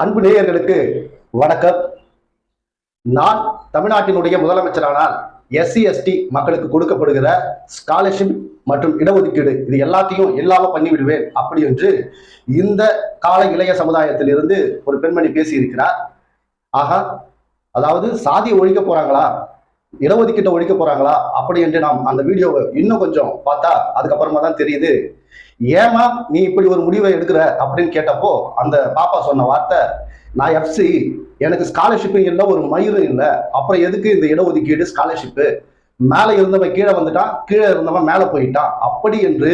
அன்பு நேயர்களுக்கு வணக்கம். நான் தமிழ்நாட்டினுடைய முதலமைச்சரானால் எஸ்சி எஸ்டி மக்களுக்கு கொடுக்கப்படுகிற ஸ்காலர்ஷிப் மற்றும் இடஒதுக்கீடு இது எல்லாத்தையும் இல்லாம பண்ணிவிடுவேன் அப்படி என்று இந்த கால இளைய சமுதாயத்திலிருந்து ஒரு பெண்மணி பேசியிருக்கிறார். ஆகா அதாவது சாதியை ஒழிக்க போறாங்களா? இடஒதுக்கீட்டை ஒழிக்க போறாங்களா? அப்படி என்று நாம் அந்த வீடியோவை இன்னும் கொஞ்சம் பார்த்தா அதுக்கப்புறமா தான் தெரியுது. ஏமா நீ இப்படி ஒரு முடிவை எடுக்கிற அப்படின்னு கேட்டப்போ அந்த பாப்பா சொன்ன வார்த்தை நான் எஃப்சி எனக்கு ஸ்காலர்ஷிப்பும் இல்லை ஒரு மயிரும் இல்லை. அப்புறம் எதுக்கு இந்த இடஒதுக்கீடு ஸ்காலர்ஷிப்பு மேலே இருந்தவன் கீழே வந்துட்டான் கீழே இருந்தவன் மேலே போயிட்டான். அப்படி என்று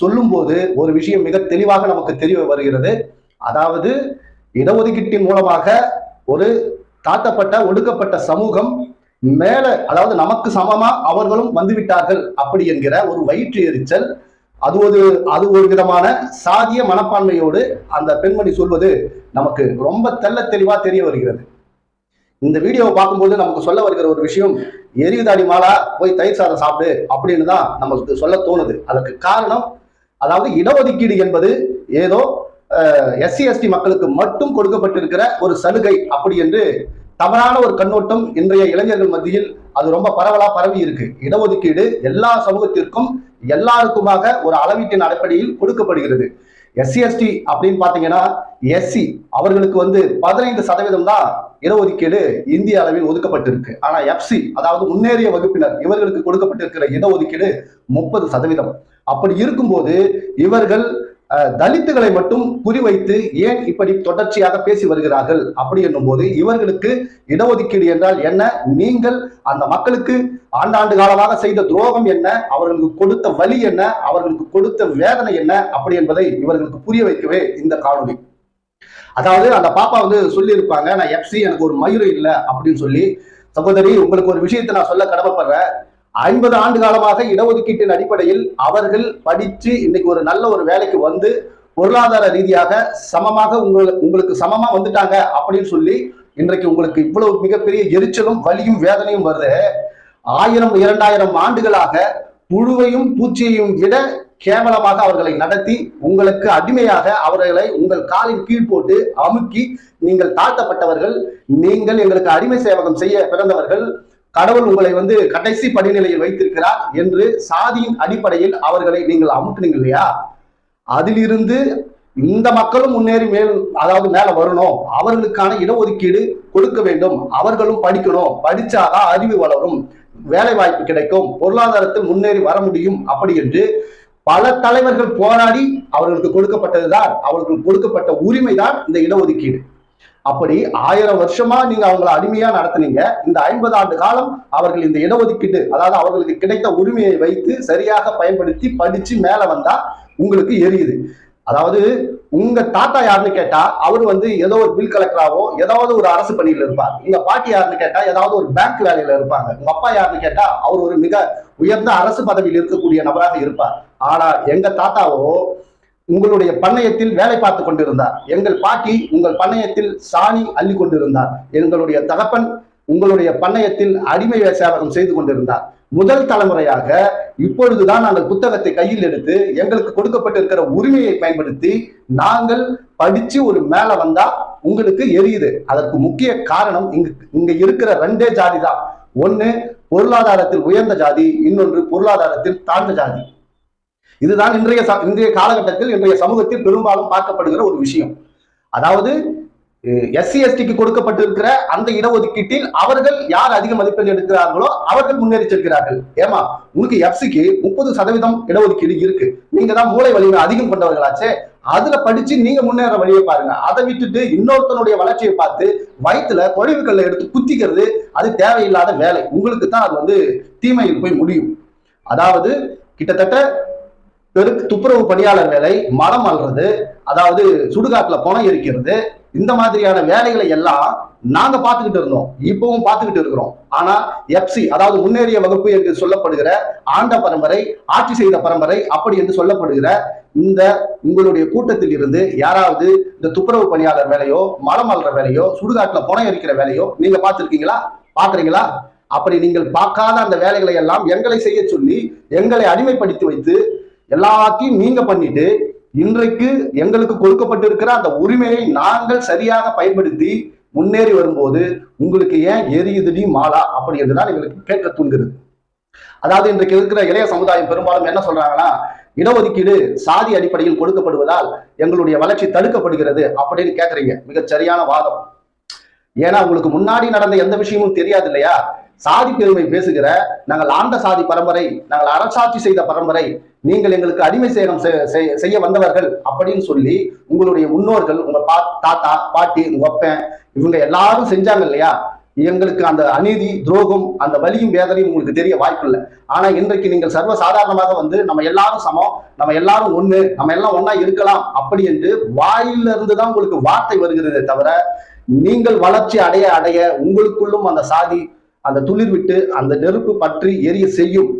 சொல்லும்போது ஒரு விஷயம் மிக தெளிவாக நமக்கு தெரிய வருகிறது. அதாவது இடஒதுக்கீட்டின் மூலமாக ஒரு தாழ்த்தப்பட்ட ஒடுக்கப்பட்ட சமூகம் மேல அதாவது நமக்கு சமமா அவர்களும் வந்துவிட்டார்கள் அப்படி என்கிற ஒரு வயிற்று எரிச்சல் அது ஒரு அது ஒரு விதமான சாதிய மனப்பான்மையோடு அந்த பெண்மணி சொல்வது நமக்கு ரொம்ப தெள்ள தெளிவா தெரிய வருகிறது. இந்த வீடியோவை பார்க்கும்போது நமக்கு சொல்ல வருகிற ஒரு விஷயம் எரியுதாடி மாலா போய் தயிர் சாதம் சாப்பிடு அப்படின்னு தான் நமக்கு சொல்ல தோணுது. அதற்கு காரணம் அதாவது இடஒதுக்கீடு என்பது ஏதோ எஸ்சி எஸ்டி மக்களுக்கு மட்டும் கொடுக்கப்பட்டிருக்கிற ஒரு சலுகை அப்படி என்று தவறான ஒரு கண்ணோட்டம் இன்றைய இளைஞர்கள் மத்தியில் அது ரொம்ப பரவலா பரவி இருக்கு. இடஒதுக்கீடு எல்லா சமூகத்திற்கும் எல்லாருக்குமாக ஒரு அளவீட்டின் அடிப்படையில் கொடுக்கப்படுகிறது. எஸ்சி எஸ்டி அப்படின்னு பாத்தீங்கன்னா எஸ்சி அவர்களுக்கு வந்து பதினைந்து சதவீதம் தான் இடஒதுக்கீடு இந்திய அளவில் ஒதுக்கப்பட்டிருக்கு. ஆனா எஃப்சி அதாவது முன்னேறிய வகுப்பினர் இவர்களுக்கு கொடுக்கப்பட்டிருக்கிற இடஒதுக்கீடு முப்பது சதவீதம். அப்படி இருக்கும்போது இவர்கள் தலித்துகளை மட்டும் குறிவைத்து ஏன் இப்படி தொடர்ச்சியாக பேசி வருகிறார்கள் அப்படி என்னும் போது இவர்களுக்கு இடஒதுக்கீடு என்றால் என்ன? நீங்கள் அந்த மக்களுக்கு ஆண்டாண்டு காலமாக செய்த துரோகம் என்ன? அவர்களுக்கு கொடுத்த வலி என்ன? அவர்களுக்கு கொடுத்த வேதனை என்ன? அப்படி என்பதை இவர்களுக்கு புரிய வைக்கவே இந்த காணொளி. அதாவது அந்த பாப்பா வந்து சொல்லியிருப்பாங்க நான் எஃப்சி எனக்கு ஒரு மயூர் இல்லை அப்படின்னு சொல்லி. சகோதரி உங்களுக்கு ஒரு விஷயத்தை நான் சொல்ல கடமைப்படுறேன். ஐம்பது ஆண்டு காலமாக இடஒதுக்கீட்டின் அடிப்படையில் அவர்கள் படித்து இன்னைக்கு ஒரு நல்ல ஒரு வேலைக்கு வந்து பொருளாதார ரீதியாக சமமாக உங்களுக்கு உங்களுக்கு சமமா வந்துட்டாங்க அப்படின்னு சொல்லி இன்றைக்கு உங்களுக்கு இவ்வளவு மிகப்பெரிய எரிச்சலும் வலியும் வேதனையும் வருது. ஆயிரம் இரண்டாயிரம் ஆண்டுகளாக புழுவையும் பூச்சியையும் விட கேவலமாக அவர்களை நடத்தி உங்களுக்கு அடிமையாக அவர்களை உங்கள் காலின் கீழ் போட்டு அமுக்கி நீங்கள் தாழ்த்தப்பட்டவர்கள் நீங்கள் எங்களுக்கு அடிமை சேவகம் செய்ய பிறந்தவர்கள் கடவுள் உங்களை வந்து கடைசி படிநிலையில் வைத்திருக்கிறார் என்று சாதியின் அடிப்படையில் அவர்களை நீங்கள் அமுக்குனீங்க இல்லையா? அதிலிருந்து இந்த மக்களும் முன்னேறி மேல் அதாவது மேல வரணும். அவர்களுக்கான இடஒதுக்கீடு கொடுக்க வேண்டும். அவர்களும் படிக்கணும். படிச்சாதான் அறிவு வளரும். வேலை வாய்ப்பு கிடைக்கும். பொருளாதாரத்தில் முன்னேறி வர முடியும். அப்படி என்று பல தலைவர்கள் போராடி அவர்களுக்கு கொடுக்கப்பட்டதுதான். அவர்களுக்கு கொடுக்கப்பட்ட உரிமை தான் இந்த இடஒதுக்கீடு. அப்படி ஆயிரம் வருஷமா நீங்க அவங்களை அடிமையா நடத்துனீங்க. இந்த ஐம்பது ஆண்டு காலம் அவர்கள் இந்த இடஒதுக்கீடு அதாவது அவர்களுக்கு கிடைத்த உரிமையை வைத்து சரியாக பயன்படுத்தி படிச்சு மேல வந்தா உங்களுக்கு எரியுது. அதாவது உங்க தாத்தா யாருன்னு கேட்டா அவர் வந்து ஏதோ ஒரு பில் கலெக்டராவோ ஏதாவது ஒரு அரசு பணியில இருப்பார். உங்க பாட்டி யாருன்னு கேட்டா ஏதாவது ஒரு பேங்க் வேலையில இருப்பாங்க. உங்க அப்பா யாருன்னு கேட்டா அவர் ஒரு மிக உயர்ந்த அரசு பதவியில் இருக்கக்கூடிய நபராக இருப்பார். ஆனா எங்க தாத்தாவோ உங்களுடைய பண்ணையத்தில் வேலை பார்த்து கொண்டிருந்தார். எங்கள் பாட்டி உங்கள் பண்ணையத்தில் சாணி அள்ளி கொண்டிருந்தார். எங்களுடைய தகப்பன் உங்களுடைய பண்ணையத்தில் அடிமை சேவகம் செய்து கொண்டிருந்தார். முதல் தலைமுறையாக இப்பொழுதுதான் நாங்கள் புத்தகத்தை கையில் எடுத்து எங்களுக்கு கொடுக்கப்பட்டிருக்கிற உரிமையை பயன்படுத்தி நாங்கள் படிச்சு ஒரு மேல வந்தா உங்களுக்கு எரியுது. அதற்கு முக்கிய காரணம் இங்கு இங்க இருக்கிற ரெண்டே ஜாதி தான். ஒன்னு பொருளாதாரத்தில் உயர்ந்த ஜாதி இன்னொன்று பொருளாதாரத்தில் தாழ்ந்த ஜாதி. இதுதான் இன்றைய இன்றைய காலகட்டத்தில் இன்றைய சமூகத்தில் பெரும்பாலும் பார்க்கப்படுகிற ஒரு விஷயம். அதாவது எஸ்சி எஸ்டிக்கு கொடுக்கப்பட்டிருக்கிற அந்த இடஒதுக்கீட்டில் அவர்கள் யார் அதிக மதிப்பெண் எடுக்கிறார்களோ அவர்கள் முன்னேறி செல்கிறார்கள் ஏமா உனக்கு எஃப்சிக்கு முப்பது சதவீதம் இடஒதுக்கீடு இருக்கு. நீங்க தான் மூளை வலிமை அதிகம் கொண்டவர்களாச்சே. அதுல படிச்சு நீங்க முன்னேற வழியை பாருங்க. அதை விட்டுட்டு இன்னொருத்தனுடைய வளர்ச்சியை பார்த்து வயிற்றுல கொழிவுக்கல்ல எடுத்து குத்திக்கிறது அது தேவையில்லாத வேலை. உங்களுக்கு தான் அது வந்து தீமையில் போய் முடியும். அதாவது கிட்டத்தட்ட பெரு துப்புரவு பணியாளர் வேலை மரம் அல்றது அதாவது சுடுகாட்டுல பணம் எரிக்கிறது இந்த மாதிரியான வேலைகளை எல்லாம் நாங்க பார்த்துக்கிட்டு இருந்தோம். இப்பவும் பார்த்துக்கிட்டு இருக்கிறோம். ஆனா எஃப்சி அதாவது முன்னேறிய வகுப்பு என்று சொல்லப்படுகிற ஆண்ட பரம்பரை ஆட்சி செய்த பரம்பரை அப்படி என்று சொல்லப்படுகிற இந்த உங்களுடைய கூட்டத்தில் இருந்து யாராவது இந்த துப்புரவு பணியாளர் வேலையோ மரம் அல்ற வேலையோ சுடுகாட்டுல பணம் எரிக்கிற வேலையோ நீங்க பார்த்துருக்கீங்களா? பாக்குறீங்களா அப்படி நீங்கள் பார்க்காத அந்த வேலைகளை எல்லாம் எங்களை செய்ய சொல்லி எங்களை அடிமைப்படுத்தி வைத்து எல்லாத்தையும் நீங்க பண்ணிட்டு இன்றைக்கு எங்களுக்கு கொடுக்கப்பட்டிருக்கிற அந்த உரிமையை நாங்கள் சரியாக பயன்படுத்தி முன்னேறி வரும்போது உங்களுக்கு ஏன் எரியுதுடி மாலா அப்படி என்றுதான் எங்களுக்கு கேட்க தூண்டுகிறது. அதாவது இன்றைக்கு இருக்கிற இளைய சமுதாயம் பெரும்பாலும் என்ன சொல்றாங்கன்னா இடஒதுக்கீடு சாதி அடிப்படையில் கொடுக்கப்படுவதால் எங்களுடைய வளர்ச்சி தடுக்கப்படுகிறது அப்படின்னு கேக்குறீங்க. மிகச் சரியான வாதம். ஏன்னா உங்களுக்கு முன்னாடி நடந்த எந்த விஷயமும் தெரியாது இல்லையா? சாதி பெருமை பேசுகிற நாங்கள் ஆண்ட சாதி பரம்பரை நாங்கள் அரசாட்சி செய்த பரம்பரை நீங்கள் எங்களுக்கு அடிமை சேகம் செய்ய வந்தவர்கள் அப்படின்னு சொல்லி உங்களுடைய முன்னோர்கள் உங்க பா தாத்தா பாட்டி உங்க அப்பன் இவங்க எல்லாரும் செஞ்சாங்க இல்லையா? எங்களுக்கு அந்த அநீதி துரோகம் அந்த வலியும் வேதனையும் உங்களுக்கு தெரிய வாய்ப்பு இல்லை. ஆனா இன்றைக்கு நீங்கள் சர்வ சாதாரணமாக வந்து நம்ம எல்லாரும் சமம் நம்ம எல்லாரும் ஒண்ணு நம்ம எல்லாம் ஒன்னா இருக்கலாம் அப்படி என்று வாயிலிருந்து தான் உங்களுக்கு வார்த்தை வருகிறதே தவிர நீங்கள் வளர்ச்சி அடைய அடைய உங்களுக்குள்ளும் அந்த சாதி அந்த துளிர் விட்டு அந்த நெருப்பு பற்றி எரிய செய்யும்.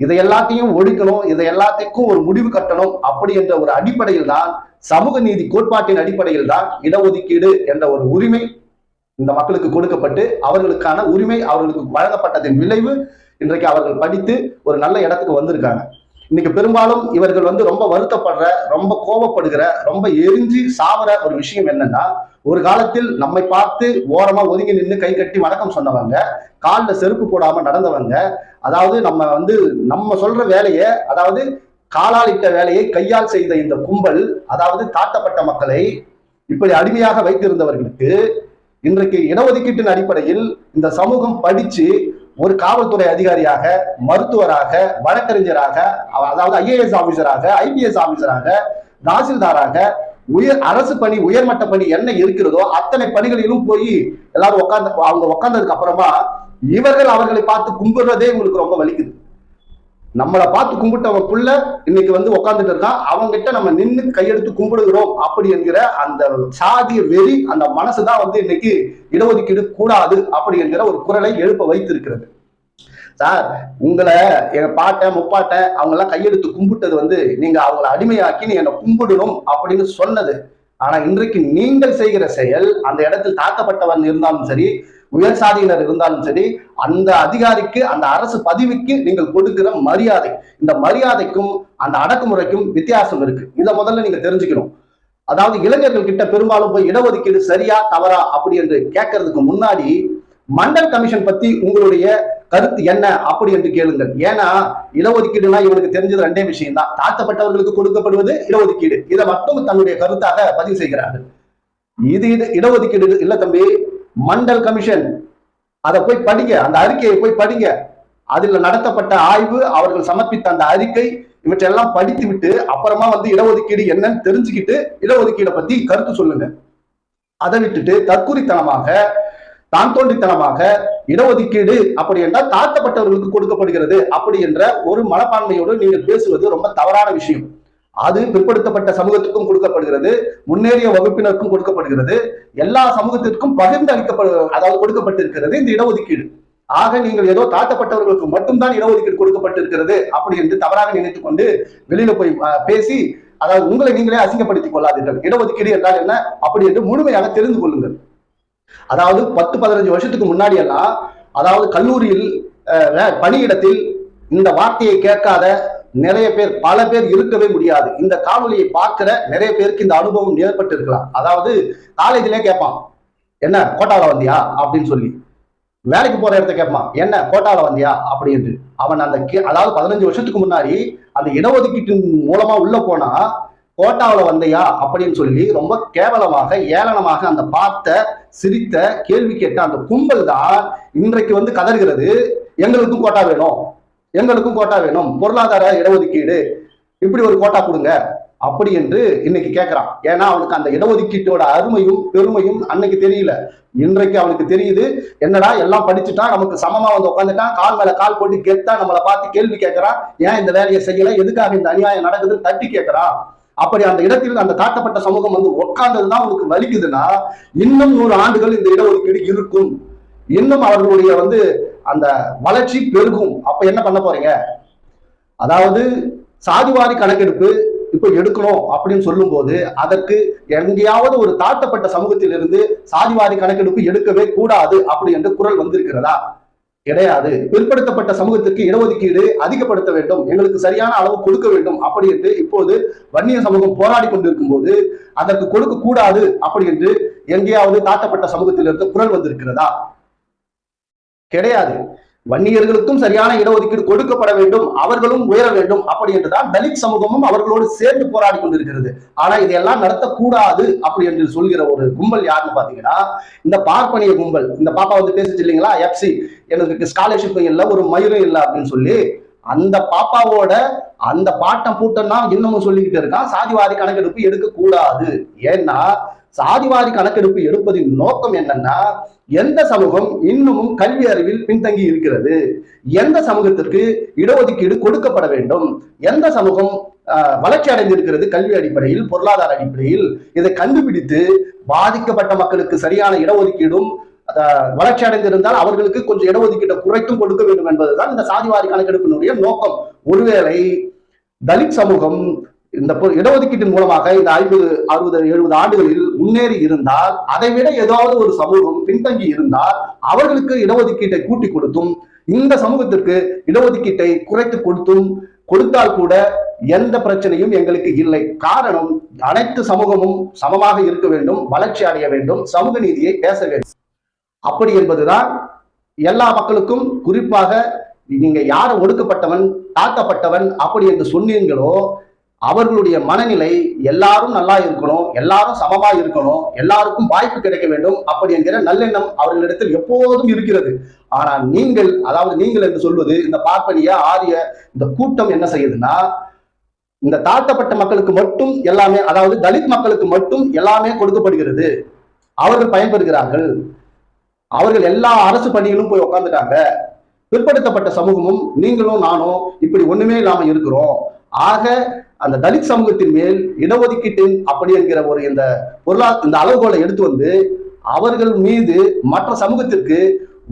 இதை எல்லாத்தையும் ஒழிக்கணும் இதை எல்லாத்துக்கும் ஒரு முடிவு கட்டணும் அப்படி என்ற ஒரு அடிப்படையில் தான் சமூக நீதி கோட்பாட்டின் அடிப்படையில் தான் இடஒதுக்கீடு என்ற ஒரு உரிமை இந்த மக்களுக்கு கொடுக்கப்பட்டு அவர்களுக்கான உரிமை அவர்களுக்கு வழங்கப்பட்டதின் விளைவு இன்றைக்கு அவர்கள் படித்து ஒரு நல்ல இடத்துக்கு வந்திருக்காங்க. இன்னைக்கு பெரும்பாலும் இவர்கள் வந்து ரொம்ப வருத்தப்படுற ரொம்ப கோபப்படுகிற ரொம்ப எரிஞ்சு சாவற ஒரு விஷயம் என்னன்னா ஒரு காலத்தில் நம்மை பார்த்து ஓரமா ஒதுங்கி நின்று கை கட்டி வணக்கம் சொன்னவங்க காலில் செருப்பு போடாம நடந்தவங்க அதாவது நம்ம வந்து நம்ம சொல்ற வேலையை அதாவது காலால் இட்ட வேலையை கையால் செய்த இந்த கும்பல் அதாவது தாழ்த்தப்பட்ட மக்களை இப்படி அடிமையாக வைத்திருந்தவர்களுக்கு இன்றைக்கு இடஒதுக்கீட்டின் அடிப்படையில் இந்த சமூகம் படிச்சு ஒரு காவல்துறை அதிகாரியாக மருத்துவராக வழக்கறிஞராக அதாவது ஐஏஎஸ் ஆபீசராக ஐபிஎஸ் ஆபீசராக தாசில்தாராக உயர் அரசு பணி உயர்மட்ட பணி என்ன இருக்கிறதோ அத்தனை பணிகளிலும் போய் எல்லாரும் உட்கார்ந்து அவங்க உட்கார்ந்ததுக்கு அப்புறமா இவர்கள் அவர்களை பார்த்து கும்பிடுறதே உங்களுக்கு ரொம்ப வலிக்குது. நம்மளை பார்த்து கும்பிட்டவன் புள்ள இன்னைக்கு வந்து உட்காந்துட்டு இருக்கான். அவங்கிட்ட நம்ம நின்று கையெடுத்து கும்பிடுகிறோம் அப்படி என்கிற அந்த சாதிய வெறி அந்த மனசுதான் வந்து இன்னைக்கு இடஒதுக்கீடு கூடாது அப்படி என்கிற ஒரு குரலை எழுப்ப வைத்திருக்கிறது. சார் உங்களை எங்க பாட்டை முப்பாட்டை அவங்க எல்லாம் கையெடுத்து கும்பிட்டது வந்து நீங்க அவங்கள அடிமையாக்கி நீ என்னை கும்பிடணும் அப்படின்னு சொன்னது. ஆனா இன்றைக்கு நீங்கள் செய்கிற செயல் அந்த இடத்தில் தாக்கப்பட்டவன் இருந்தாலும் சரி உயர் சாதியினர் இருந்தாலும் சரி அந்த அதிகாரிக்கு அந்த அரசு பதவிக்கு நீங்கள் கொடுக்கிற மரியாதை. இந்த மரியாதைக்கும் அந்த அடக்குமுறைக்கும் வித்தியாசம் இருக்கு. இதை முதல்ல நீங்க தெரிஞ்சுக்கணும். அதாவது இளைஞர்கள் கிட்ட பெரும்பாலும் போய் இடஒதுக்கீடு சரியா தவறா அப்படி என்று கேட்கறதுக்கு முன்னாடி மண்டல் கமிஷன் பத்தி உங்களுடைய கருத்து என்ன அப்படி என்று கேளுங்கள். ஏன்னா இடஒதுக்கீடுனா இவனுக்கு தெரிஞ்சது ரெண்டே விஷயம் தான் தாழ்த்தப்பட்டவர்களுக்கு கொடுக்கப்படுவது இடஒதுக்கீடு. இதை மட்டும் தன்னுடைய கருத்தாக பதிவு செய்கிறார்கள். இது இது இடஒதுக்கீடு இல்ல தம்பி மண்டல் கமிஷன். அதை போய் படிங்க. அந்த அறிக்கையை போய் படிங்க. அதில் நடத்தப்பட்ட ஆய்வு அவர்கள் சமர்ப்பித்த அந்த அறிக்கை இவற்றெல்லாம் படித்து விட்டு அப்புறமா வந்து இடஒதுக்கீடு என்னன்னு தெரிஞ்சுக்கிட்டு இடஒதுக்கீடை பத்தி கருத்து சொல்லுங்க. அதை விட்டுட்டு தற்குறித்தனமாக தான் தோன்றித்தனமாக இடஒதுக்கீடு அப்படி என்றால் தாழ்த்தப்பட்டவர்களுக்கு கொடுக்கப்படுகிறது அப்படி என்ற ஒரு மனப்பான்மையோடு நீங்கள் பேசுவது ரொம்ப தவறான விஷயம். அது பிற்படுத்தப்பட்ட சமூகத்துக்கும் கொடுக்கப்படுகிறது முன்னேறிய வகுப்பினருக்கும் கொடுக்கப்படுகிறது எல்லா சமூகத்திற்கும் பகிர்ந்து அளிக்கப்படு அதாவது கொடுக்கப்பட்டிருக்கிறது இந்த இடஒதுக்கீடு. ஆக நீங்கள் ஏதோ தாழ்த்தப்பட்டவர்களுக்கு மட்டும்தான் இடஒதுக்கீடு கொடுக்கப்பட்டிருக்கிறது அப்படி என்று தவறாக நினைத்துக் கொண்டு வெளியில போய் பேசி அதாவது உங்களை நீங்களே அசிங்கப்படுத்திக் கொள்ளாதீர்கள். இடஒதுக்கீடு என்றால் என்ன? அப்படி என்று முழுமையாக தெரிந்து கொள்ளுங்கள். அதாவது பத்து பதினஞ்சு வருஷத்துக்கு முன்னாடி எல்லாம் அதாவது கல்லூரியில் பணியிடத்தில் இந்த வார்த்தையை கேட்காத நிறைய பேர் பல பேர் இருக்கவே முடியாது. இந்த காணொலியை பார்க்கிற நிறைய பேருக்கு இந்த அனுபவம் ஏற்பட்டு இருக்கலாம் அதாவது காலேஜ்லயே கேட்பான் என்ன கோட்டால வந்தியா? அப்படின்னு சொல்லி. வேலைக்கு போற இடத்த கேட்பான் என்ன கோட்டால வந்தியா? அப்படின்ட்டு. அவன் அந்த கே- அதாவது பதினஞ்சு வருஷத்துக்கு முன்னாடி அந்த இடஒதுக்கீட்டின் மூலமா உள்ள போனா கோட்டாவில் வந்தையா? அப்படின்னு சொல்லி ரொம்ப கேவலமாக ஏளனமாக அந்த பார்த்த சிரித்த கேள்வி கேட்ட அந்த கும்பல் தான் இன்றைக்கு வந்து கதறுகிறது. எங்களுக்கும் கோட்டா வேணும். எங்களுக்கும் கோட்டா வேணும். பொருளாதார இடஒதுக்கீடு. இப்படி ஒரு கோட்டா கொடுங்க. அப்படி என்று இன்னைக்கு கேட்கிறான் ஏன்னா அவனுக்கு அந்த இடஒதுக்கீட்டோட அருமையும் பெருமையும் அன்னைக்கு தெரியல. இன்றைக்கு அவனுக்கு தெரியுது என்னடா எல்லாம் படிச்சுட்டான் நமக்கு சமமா வந்து உட்காந்துட்டான் கால் மேல கால் போட்டு கெத்தா நம்மளை பார்த்து கேள்வி கேட்கறான் ஏன் இந்த வேலையை செய்யல? எதுக்காக இந்த அநியாயம் நடக்குதுன்னு தட்டி கேட்கறான் அப்படி அந்த இடத்தில் அந்த தாக்கப்பட்ட சமூகம் வந்து உட்கார்ந்ததுதான் அவனுக்கு வலிக்குதுன்னா இன்னும் நூறு ஆண்டுகள் இந்த இடஒதுக்கீடு இருக்கும். இன்னும் அவர்களுடைய வந்து அந்த வளர்ச்சி பெருகும். அப்ப என்ன பண்ண போறீங்க? அதாவது சாதிவாரி கணக்கெடுப்பு இப்ப எடுக்கணும் அப்படின்னு சொல்லும் போது அதற்கு எங்கேயாவது ஒரு தாழ்த்தப்பட்ட சமூகத்திலிருந்து சாதிவாரி கணக்கெடுப்பு எடுக்கவே கூடாது அப்படி என்று குரல் வந்திருக்கிறதா? கிடையாது. பிற்படுத்தப்பட்ட சமூகத்திற்கு இடஒதுக்கீடு அதிகப்படுத்த வேண்டும். எங்களுக்கு சரியான அளவு கொடுக்க வேண்டும். அப்படி என்று இப்போது வன்னிய சமூகம் போராடி கொண்டிருக்கும் போது அதற்கு கொடுக்க கூடாது. அப்படி என்று எங்கேயாவது தாழ்த்தப்பட்ட சமூகத்திலிருந்து குரல் வந்திருக்கிறதா? கிடையாது. வன்னியர்களுக்கும் சரியான இடஒதுக்கீடு கொடுக்கப்பட வேண்டும் அவர்களும் உயர வேண்டும். அப்படி என்றுதான் தலித் சமூகமும் அவர்களோடு சேர்ந்து போராடி கொண்டிருக்கிறது. ஆனா இதையெல்லாம் நடத்தக்கூடாது அப்படி என்று சொல்கிற ஒரு கும்பல் யாருன்னு பாத்தீங்கன்னா இந்த பார்ப்பனிய கும்பல். இந்த பாப்பா வந்து பேசுச்சு இல்லைங்களா? எஃப்சி எனக்கு ஸ்காலர்ஷிப் இல்லை ஒரு மயிரும் இல்லை அப்படின்னு சொல்லி அந்த பாப்பாவோட அந்த பாட்டம் பூட்டம்னா இன்னமும் சொல்லிக்கிட்டு இருக்கான். சாதிவாதி கணக்கெடுப்பு எடுக்க கூடாது ஏன்னா சாதிவாரி கணக்கெடுப்பு எடுப்பதின் நோக்கம் என்னன்னா எந்த சமூகம் இன்னமும் கல்வி அறிவில் பின்தங்கி இருக்கிறது? எந்த சமூகத்திற்கு இடஒதுக்கீடு கொடுக்கப்பட வேண்டும்? எந்த சமூகம் வளர்ச்சி அடைந்திருக்கிறது கல்வி அடிப்படையில் பொருளாதார அடிப்படையில்? இதை கண்டுபிடித்து பாதிக்கப்பட்ட மக்களுக்கு சரியான இடஒதுக்கீடும் வளர்ச்சி அடைந்திருந்தால் அவர்களுக்கு கொஞ்சம் இடஒதுக்கீட்டை குறைத்தும் கொடுக்க வேண்டும் என்பதுதான் இந்த சாதிவாரி கணக்கெடுப்பினுடைய நோக்கம். ஒருவேளை தலித் சமூகம் இந்த பொ- இடஒதுக்கீட்டின் மூலமாக இந்த ஐம்பது அறுபது எழுபது ஆண்டுகளில் முன்னேறி இருந்தால் அதை விட ஏதாவது ஒரு சமூகம் பின்தங்கி இருந்தால் அவர்களுக்கு இடஒதுக்கீட்டை கூட்டி கொடுத்தும் இந்த சமூகத்திற்கு இடஒதுக்கீட்டை குறைத்து கொடுத்தும் கொடுத்தால் கூட எந்த பிரச்சனையும் எங்களுக்கு இல்லை. காரணம் அனைத்து சமூகமும் சமமாக இருக்க வேண்டும் வளர்ச்சி அடைய வேண்டும் சமூக நீதியை பேச வேண்டும். அப்படி என்பதுதான் எல்லா மக்களுக்கும் குறிப்பாக நீங்க யார் ஒடுக்கப்பட்டவன் தாக்கப்பட்டவன் அப்படி என்று சொன்னீங்களோ அவர்களுடைய மனநிலை எல்லாரும் நல்லா இருக்கணும் எல்லாரும் சமமா இருக்கணும் எல்லாருக்கும் வாய்ப்பு கிடைக்க வேண்டும் அப்படி என்கிற நல்லெண்ணம் அவர்களிடத்தில் எப்போதும் இருக்கிறது. ஆனால் நீங்கள் அதாவது நீங்கள் என்று சொல்வது இந்த பார்ப்பனிய ஆரிய இந்த கூட்டம் என்ன செய்யுதுன்னா இந்த தாழ்த்தப்பட்ட மக்களுக்கு மட்டும் எல்லாமே அதாவது தலித் மக்களுக்கு மட்டும் எல்லாமே கொடுக்கப்படுகிறது. அவர்கள் பயன்பெறுகிறார்கள். அவர்கள் எல்லா அரசு பணியிலும் போய் உட்காந்துட்டாங்க பிற்படுத்தப்பட்ட சமூகமும் நீங்களும் நானும் இப்படி ஒண்ணுமே இல்லாம இருக்கிறோம். ஆக அந்த தலித் சமூகத்தின் மேல் இடஒதுக்கீட்டு அப்படி என்கிற ஒரு இந்த பொருளா இந்த அளவுகோலை எடுத்து வந்து அவர்கள் மீது மற்ற சமூகத்திற்கு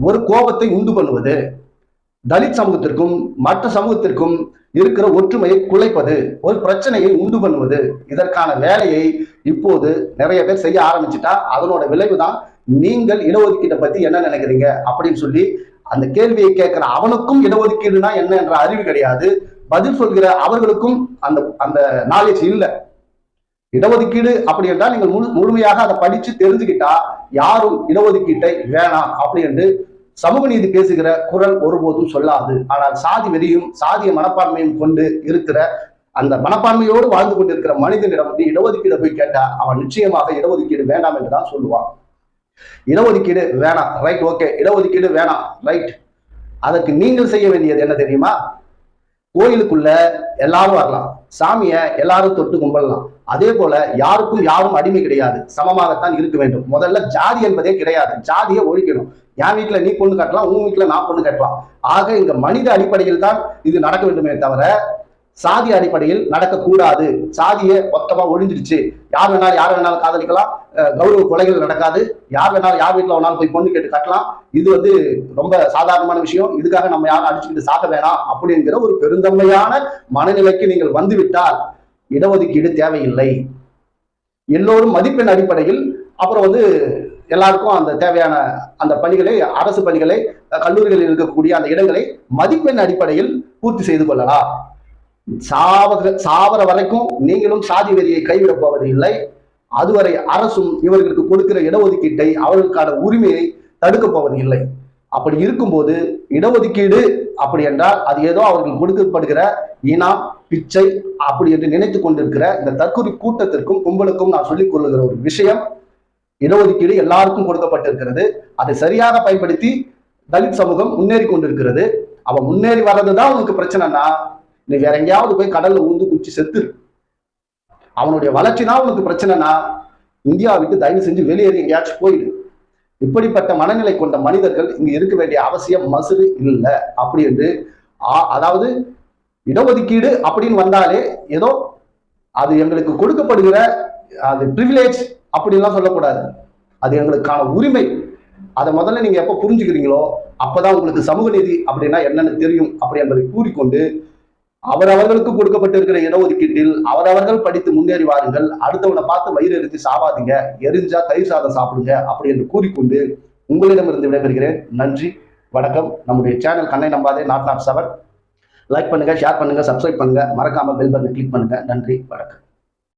ஒரு கோபத்தை உண்டு பண்ணுவது. தலித் சமூகத்திற்கும் மற்ற சமூகத்திற்கும் இருக்கிற ஒற்றுமையை குலைப்பது ஒரு பிரச்சனையை உண்டு பண்ணுவது. இதற்கான வேலையை இப்போது நிறைய பேர் செய்ய ஆரம்பிச்சுட்டா அதனோட விளைவுதான் நீங்கள் இடஒதுக்கீட்டை பத்தி என்ன நினைக்கிறீங்க அப்படின்னு சொல்லி அந்த கேள்வியை கேட்கிற அவனுக்கும் இடஒதுக்கீடுனா என்ன என்ற அறிவு கிடையாது. பதில் சொல்கிற அவர்களுக்கும் அந்த அந்த நாலேஜ் இல்லை. இடஒதுக்கீடு அப்படி என்றால் நீங்கள் முழு முழுமையாக அதை படிச்சு தெரிஞ்சுக்கிட்டா யாரும் இடஒதுக்கீட்டை வேணாம் அப்படி என்று சமூக நீதி பேசுகிற குரல் ஒருபோதும் சொல்லாது. ஆனால் சாதி வெறியும் சாதிய மனப்பான்மையும் கொண்டு இருக்கிற அந்த மனப்பான்மையோடு வாழ்ந்து கொண்டிருக்கிற மனிதனிடம் வந்து இடஒதுக்கீடு போய் கேட்டா அவன் நிச்சயமாக இடஒதுக்கீடு வேண்டாம் என்றுதான் சொல்லுவான். இடஒதுக்கீடு வேணாம். ரைட் ஓகே இடஒதுக்கீடு வேணாம். ரைட் அதற்கு நீங்கள் செய்ய வேண்டியது என்ன தெரியுமா? கோயிலுக்குள்ள எல்லாரும் வரலாம். சாமியை எல்லாரும் தொட்டு கும்பிடலாம். அதே போல யாருக்கும் யாரும் அடிமை கிடையாது. சமமாகத்தான் இருக்க வேண்டும். முதல்ல ஜாதி என்பதே கிடையாது. ஜாதியை ஒழிக்கணும். என் வீட்டுல நீ பொண்ணு கட்டலாம் உன் வீட்டுல நான் பொண்ணு கட்டலாம். ஆக இங்க மனித அடிப்படையில் தான் இது நடக்க வேண்டுமே தவிர சாதி அடிப்படையில் நடக்கக்கூடாது. சாதியை மொத்தமா ஒழிஞ்சிருச்சு. யார் வேணாலும் யார் வேணாலும் காதலிக்கலாம். கௌரவ கொலைகள் நடக்காது. யார் வேணாலும் யார் வீட்டில் வேணாலும் போய் பொண்ணு கேட்டு கட்டலாம். இது வந்து ரொம்ப சாதாரணமான விஷயம். இதுக்காக நம்ம யாரும் அடிச்சுக்கிட்டு சாக வேணாம் அப்படிங்கிற ஒரு பெருந்தன்மையான மனநிலைக்கு நீங்கள் வந்துவிட்டால் இடஒதுக்கீடு தேவையில்லை. எல்லோரும் மதிப்பெண் அடிப்படையில் அப்புறம் வந்து எல்லாருக்கும் அந்த தேவையான அந்த பணிகளை அரசு பணிகளை கல்லூரிகளில் இருக்கக்கூடிய அந்த இடங்களை மதிப்பெண் அடிப்படையில் பூர்த்தி செய்து கொள்ளலாம். சாவக சாவர வரைக்கும் நீங்களும் சாதி வெறியை கைவிடப் போவது இல்லை அதுவரை அரசும் இவர்களுக்கு கொடுக்கிற இடஒதுக்கீட்டை அவர்களுக்கான உரிமையை தடுக்கப் போவது இல்லை அப்படி இருக்கும்போது இடஒதுக்கீடு அப்படி என்றால் அது ஏதோ அவர்கள் கொடுக்கப்படுகிற இனம் பிச்சை அப்படி என்று நினைத்து கொண்டிருக்கிற இந்த தற்கொலை கூட்டத்திற்கும் கும்பலுக்கும் நான் சொல்லிக் கொள்ளுகிற ஒரு விஷயம் இடஒதுக்கீடு எல்லாருக்கும் கொடுக்கப்பட்டிருக்கிறது. அதை சரியாக பயன்படுத்தி தலித் சமூகம் முன்னேறி கொண்டிருக்கிறது. அவன் முன்னேறி வர்றதுதான் உனக்கு பிரச்சனைனா நீ வேற எங்கேயாவது போய் கடல்ல ஊந்து குச்சி செத்துரு அவனுடைய வளர்ச்சி தான் உனக்கு பிரச்சனைனா இந்தியா விட்டு தயவு செஞ்சு வெளியேறி எங்கேயாச்சும் போயிடு. இப்படிப்பட்ட மனநிலை கொண்ட மனிதர்கள் இங்க இருக்க வேண்டிய அவசியம் மசுறு இல்லை. அப்படி என்று ஆ- அதாவது இடஒதுக்கீடு அப்படின்னு வந்தாலே ஏதோ அது எங்களுக்கு கொடுக்கப்படுகிற அது ப்ரிவிலேஜ் அப்படின்லாம் சொல்லக்கூடாது. அது எங்களுக்கான உரிமை. அதை முதல்ல நீங்க எப்போ புரிஞ்சுக்கிறீங்களோ அப்பதான் உங்களுக்கு சமூக நீதி அப்படின்னா என்னன்னு தெரியும். அப்படி என்பதை கூறிக்கொண்டு அவரவர்களுக்கு கொடுக்கப்பட்டிருக்கிற இடஒதுக்கீட்டில் அவரவர்கள் படித்து முன்னேறி வாருங்கள் அடுத்தவனை பார்த்து வயிறு எடுத்து சாவாதீங்க எரிஞ்சா தயிர் சாதம் சாப்பிடுங்க அப்படி என்று கூறிக்கொண்டு உங்களிடமிருந்து விடைபெறுகிறேன். நன்றி வணக்கம். நம்முடைய channel Kannai Nambathe nought nought seven. Like பண்ணுங்க ஷேர் பண்ணுங்க சப்ஸ்கிரைப் பண்ணுங்க. மறக்காம பெல் பட்டனை கிளிக் பண்ணுங்க. நன்றி வணக்கம்.